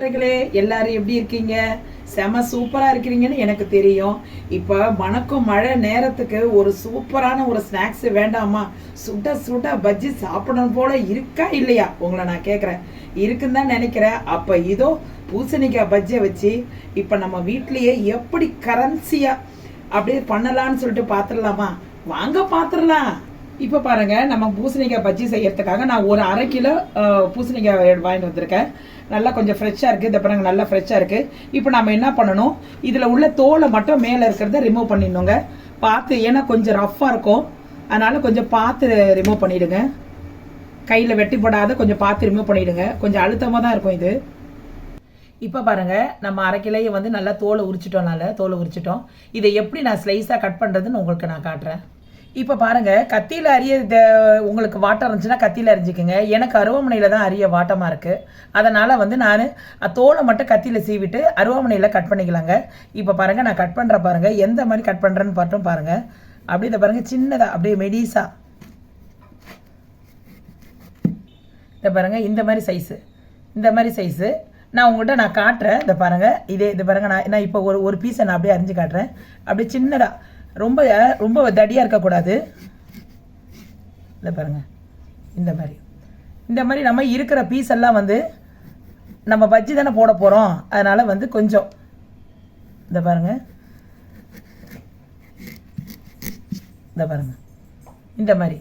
நண்பர்களே எல்லாரும் எப்படி இருக்கீங்க? செம சூப்பரா இருக்கிறீங்கன்னு எனக்கு தெரியும். இப்ப மணக்கும் மழை நேரத்துக்கு ஒரு சூப்பரான ஒரு ஸ்நாக்ஸ் வேண்டாமா? சுட சுட பஜ்ஜி சாப்பிடணும் போல இருக்கா இல்லையா? உங்களை நான் கேக்குறேன். இருக்குன்னு தான் நினைக்கிறேன். அப்ப இதோ பூசணிக்காய் பஜ்ஜியை வச்சு இப்ப நம்ம வீட்லயே எப்படி கரன்சியா அப்படியே பண்ணலாம்னு சொல்லிட்டு பாத்துடலாமா வாங்க பாத்துடலாம் இப்போ பாருங்க நம்ம பூசணிக்காய் பஜ்ஜி செய்யறதுக்காக நான் ஒரு அரை கிலோ பூசணிக்காய் வாங்கிட்டு வந்திருக்கேன். நல்லா கொஞ்சம் ஃப்ரெஷ்ஷாக இருக்குது இந்த பாருங்க நல்லா ஃப்ரெஷ்ஷாக இருக்குது இப்போ நம்ம என்ன பண்ணணும்? இதில் உள்ள தோலை மட்டும் மேலே இருக்கிறத ரிமூவ் பண்ணிடணுங்க. பார்த்து ஏன்னா கொஞ்சம் ரஃப்பாக இருக்கும். அதனால் கொஞ்சம் பார்த்து ரிமூவ் பண்ணிவிடுங்க கையில் வெட்டிப்படாத கொஞ்சம் பார்த்து ரிமூவ் பண்ணிவிடுங்க கொஞ்சம் அழுத்தமாக தான் இருக்கும் இது. இப்போ பாருங்கள் நம்ம அரை வந்து நல்லா தோலை உரிச்சிட்டோம்னால தோலை உரிச்சிட்டோம். இதை எப்படி நான் ஸ்லைஸாக கட் பண்ணுறதுன்னு உங்களுக்கு நான் காட்டுறேன். இப்போ பாருங்க கத்தியில் அரிய உங்களுக்கு வாட்டம் இருந்துச்சுன்னா கத்தியில் அரிஞ்சிக்கோங்க. எனக்கு அருவாமனையில் தான் அரிய வாட்டமாக இருக்குது அதனால் வந்து நான் தோலை மட்டும் கத்தியில் சீவிட்டு அருவாமனையில் கட் பண்ணிக்கலாங்க. இப்போ பாருங்கள் நான் கட் பண்ணுற பாருங்கள் எந்த மாதிரி கட் பண்ணுறேன்னு பார்த்தோம் பாருங்கள் அப்படியே இதை பாருங்கள் சின்னதாக அப்படியே மெடிஸாக இதை பாருங்கள் இந்த மாதிரி சைஸு இந்த மாதிரி சைஸு நான் உங்கள்கிட்ட நான் காட்டுறேன். இதை பாருங்கள் இதே இது பாருங்கள் நான் நான் இப்போ ஒரு ஒரு பீஸை நான் அப்படியே அரிஞ்சு காட்டுறேன். அப்படியே சின்னதாக ரொம்ப ரொம்ப தடியாக இருக்கக்கூடாது. இதை பாருங்க. இந்த மாதிரி. இந்த மாதிரி நம்ம இருக்கிற பீஸ் எல்லாம் வந்து நம்ம பஜ்ஜி தானே போட போகிறோம் அதனால் வந்து கொஞ்சம். இதை பாருங்க. இந்த பாருங்கள் இந்த மாதிரி.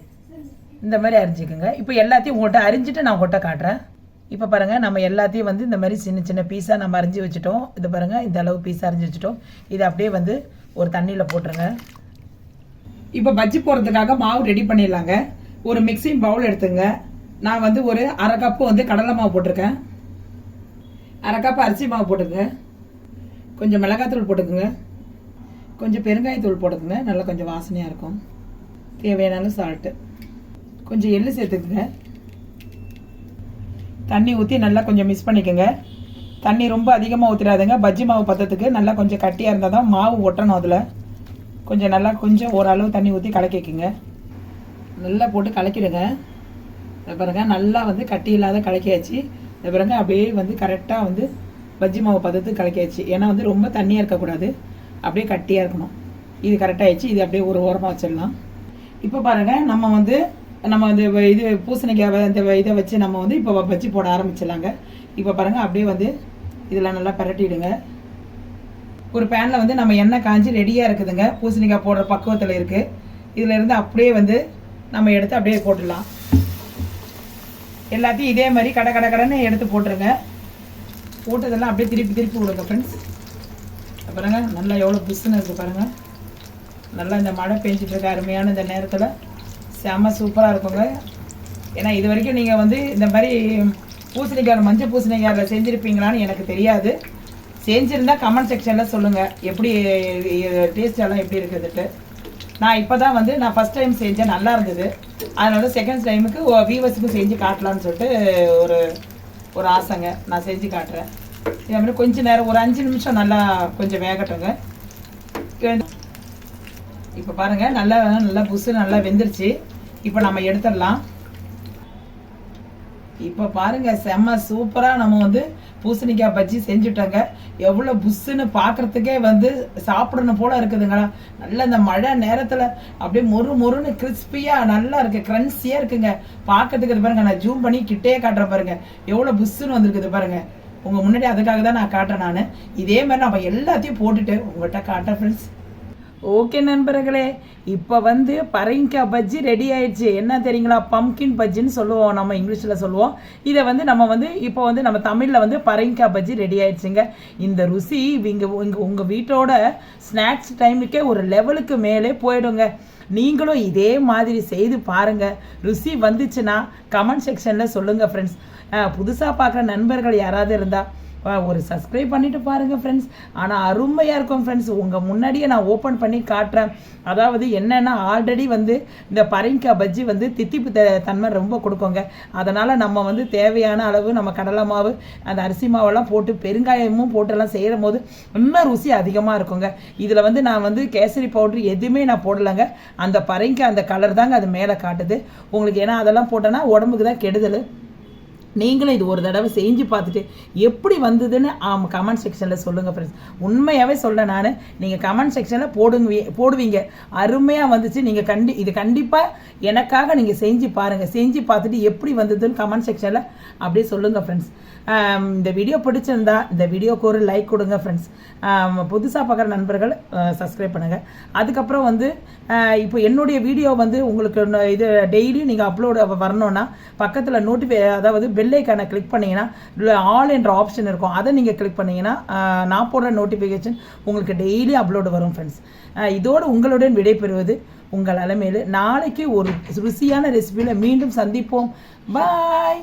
இந்த மாதிரி அரிஞ்சிக்கோங்க இப்போ எல்லாத்தையும் உங்கள்கிட்ட அரிஞ்சிட்டு நான் உங்கள்கிட்ட காட்டுறேன். இப்போ பாருங்கள் நம்ம எல்லாத்தையும் வந்து இந்த மாதிரி சின்ன சின்ன பீஸாக நம்ம அரிஞ்சு வச்சுட்டோம். இது பாருங்கள் இந்த அளவு பீஸாக அரிஞ்சு வச்சுட்டோம். இதை அப்படியே வந்து ஒரு தண்ணியில் போட்டுருங்க. இப்போ பஜ்ஜி போடுறதுக்காக மாவு ரெடி பண்ணிடலாங்க. ஒரு மிக்சிங் பவுல் எடுத்துங்க. நான் வந்து ஒரு அரை கப்பு வந்து கடலை மாவு போட்டிருக்கேன். அரை கப்பு அரிசி மாவு போட்டுக்கோங்க. கொஞ்சம் மிளகாத்தூள் போட்டுக்கோங்க. கொஞ்சம் பெருங்காயத்தூள் போட்டுக்கோங்க. நல்லா கொஞ்சம் வாசனையாக இருக்கும். தேவையான சால்ட்டு கொஞ்சம் எள்ளு சேர்த்துக்குங்க. தண்ணி ஊற்றி நல்லா கொஞ்சம் மிக்ஸ் பண்ணிக்கோங்க. தண்ணி ரொம்ப அதிகமாக ஊற்றிடாதுங்க பஜ்ஜி மாவு பத்தத்துக்கு நல்லா கொஞ்சம் கட்டியாக இருந்தால் தான் மாவு ஒட்டணும் அதில். கொஞ்சம் நல்லா கொஞ்சம் ஓரளவு தண்ணி ஊற்றி கலக்கிக்குங்க. நல்லா போட்டு கலக்கிடுங்க. இதை பாருங்க நல்லா வந்து கட்டி இல்லாத கலக்கியாச்சு. பாருங்க அப்படியே வந்து கரெக்டாக வந்து பஜ்ஜி மாவு பதத்துக்கு கலக்கியாச்சு. ஏன்னா வந்து ரொம்ப தண்ணியாக இருக்கக்கூடாது. அப்படியே கட்டியாக இருக்கணும். இது கரெக்டாகிடுச்சு இது அப்படியே ஒரு ஓரமாக வச்சிடலாம். இப்போ பாருங்கள் நம்ம வந்து நம்ம இந்த வ- இது பூசணிக்காய் அந்த இந்த இதை வச்சு நம்ம வந்து இப்போ வச்சு போட ஆரம்பிச்சிடலாங்க. இப்போ பாருங்கள் அப்படியே வந்து இதில் நல்லா பரட்டிடுங்க. ஒரு பேனில் வந்து நம்ம எண்ணெய் காஞ்சி ரெடியாக இருக்குதுங்க. பூசணிக்காய் போடுற பக்குவத்தில் இருக்குது இதில் இருந்து அப்படியே வந்து நம்ம எடுத்து அப்படியே போட்டுடலாம். எல்லாத்தையும் இதே மாதிரி கடை கடை கடைன்னு எடுத்து போட்டுருங்க. போட்டதெல்லாம் அப்படியே திருப்பி திருப்பி விடுங்க ஃப்ரெண்ட்ஸ் பாருங்கள் நல்லா எவ்வளோ புஷ்ஷுன்னு இருக்குது பாருங்கள் நல்லா இந்த மழை பெஞ்சிட்டு இருக்க அருமையான இந்த நேரத்தில். செம்ம சூப்பராக இருக்குங்க. ஏன்னா இது வரைக்கும் நீங்கள் வந்து இந்த மாதிரி பூசணிக்காய் மஞ்சள் பூசணிக்காயில் செஞ்சுருப்பீங்களான்னு எனக்கு தெரியாது. செஞ்சுருந்தா கமெண்ட் செக்ஷனில் சொல்லுங்கள் எப்படி டேஸ்ட் எல்லாம் எப்படி இருக்குதுட்டு நான் இப்போ தான் வந்து நான் ஃபஸ்ட் டைம் செஞ்சேன் நல்லா இருந்தது. அதனால செகண்ட் டைமுக்கு வீவர்ஸுக்கும் செஞ்சு காட்டலாம்னு சொல்லிட்டு ஒரு ஒரு ஆசைங்க. நான் செஞ்சு காட்டுறேன். இதே மாதிரி கொஞ்ச நேரம் ஒரு அஞ்சு நிமிஷம் நல்லா கொஞ்சம் வேகட்டுங்க. இப்போ பாருங்க நல்லா நல்லா புசு நல்லா வெந்துருச்சு. இப்போ நம்ம எடுத்துடலாம். இப்போ பாருங்க செம்ம சூப்பராக நம்ம வந்து பூசணிக்காய் பஜ்ஜி செஞ்சுட்டோங்க. எவ்வளோ புஷ்ஷுன்னு பார்க்கறதுக்கே வந்து சாப்பிடணும் போல இருக்குதுங்களா நல்ல இந்த மழை நேரத்தில் அப்படியே மொறு மொறுன்னு கிறிஸ்பியாக நல்லா இருக்குது கிரன்சியாக இருக்குங்க. பார்க்கறதுக்கு இது பாருங்க நான் ஜூம் பண்ணி கிட்டே காட்டுறேன் பாருங்கள் எவ்வளோ புஷ்ஷுன்னு வந்திருக்குது பாருங்கள் உங்கள் முன்னாடி அதுக்காக தான் நான் காட்டுறேன் நான். இதே மாதிரி நம்ம எல்லாத்தையும் போட்டுட்டு உங்கள்கிட்ட காட்டுறேன் ஃப்ரெண்ட்ஸ் ஓகே நண்பர்களே இப்போ வந்து பரங்கிக்காய் பஜ்ஜி ரெடி ஆயிடுச்சு. என்ன தெரியுங்களா? பம்கின் பஜ்ஜின்னு சொல்லுவோம் நம்ம இங்கிலீஷில் சொல்லுவோம். இதை வந்து நம்ம வந்து இப்போ வந்து நம்ம தமிழில் வந்து பரங்கிக்காய் பஜ்ஜி ரெடி ஆயிடுச்சுங்க. இந்த ருசி இங்கே உங்கள் உங்கள் வீட்டோட ஸ்நாக்ஸ் டைமுக்கே ஒரு லெவலுக்கு மேலே போயிடுங்க. நீங்களும் இதே மாதிரி செய்து பாருங்க. ருசி வந்துச்சுன்னா கமெண்ட் செக்ஷனில் சொல்லுங்கள் ஃப்ரெண்ட்ஸ் புதுசாக பார்க்குற நண்பர்கள் யாராவது இருந்தால் ஒரு சப்ஸ்கிரைப் பண்ணிட்டு பாருங்க ஃப்ரெண்ட்ஸ் ஆனால் அருமையாக இருக்கும் ஃப்ரெண்ட்ஸ் உங்கள் முன்னாடியே நான் ஓப்பன் பண்ணி காட்டுறேன். அதாவது என்னென்னா ஆல்ரெடி வந்து இந்த பரங்கிக்காய் பஜ்ஜி வந்து தித்திப்பு த- தன்மை ரொம்ப கொடுக்குங்க. அதனால் நம்ம வந்து தேவையான அளவு நம்ம கடலை மாவு அந்த அரிசி மாவெல்லாம் போட்டு பெருங்காயமும் போட்டெல்லாம் செய்கிற போது இன்னும் ருசி அதிகமாக இருக்குங்க. இதில் வந்து நான் வந்து கேசரி பவுட்ரு எதுவுமே நான் போடலைங்க. அந்த பரங்கிக்காய் அந்த கலர் தாங்க அது மேலே காட்டுது. உங்களுக்கு ஏன்னா அதெல்லாம் போட்டோன்னா உடம்புக்கு தான் கெடுதல். நீங்களும் இது ஒரு தடவை செஞ்சு பார்த்துட்டு எப்படி வந்ததுன்னு கமெண்ட் செக்ஷனில் சொல்லுங்கள் ஃப்ரெண்ட்ஸ் உண்மையாகவே சொல்ல நான். நீங்கள் கமெண்ட் செக்ஷனில் போடுங்க போடுவீங்க. அருமையாக வந்துச்சு. நீங்கள் கண்டி இது கண்டிப்பாக எனக்காக நீங்கள் செஞ்சு பாருங்கள் செஞ்சு பார்த்துட்டு எப்படி வந்ததுன்னு கமெண்ட் செக்ஷனில் அப்படியே சொல்லுங்கள் ஃப்ரெண்ட்ஸ் இந்த வீடியோ பிடிச்சிருந்தா இந்த வீடியோக்கு ஒரு லைக் கொடுங்க ஃப்ரெண்ட்ஸ் புதுசாக பார்க்குற நண்பர்கள் சப்ஸ்கிரைப் பண்ணுங்கள் அதுக்கப்புறம் வந்து இப்போ என்னுடைய வீடியோ வந்து உங்களுக்கு இது டெய்லியும் நீங்கள் அப்லோடு வரணும்னா பக்கத்தில் நோட்டிஃபை அதாவது பெல் ஐக்கானை கிளிக் பண்ணீங்கன்னா ஆல் என்ற ஆப்ஷன் இருக்கும். அதை நீங்கள் கிளிக் பண்ணீங்கன்னா நான் போடுற நோட்டிஃபிகேஷன் உங்களுக்கு டெய்லி அப்லோடு வரும் ஃப்ரெண்ட்ஸ் இதோடு உங்களுடன் விடைபெறுவது உங்கள் அலமையில் நாளைக்கு ஒரு ருசியான ரெசிபியில் மீண்டும் சந்திப்போம். பாய்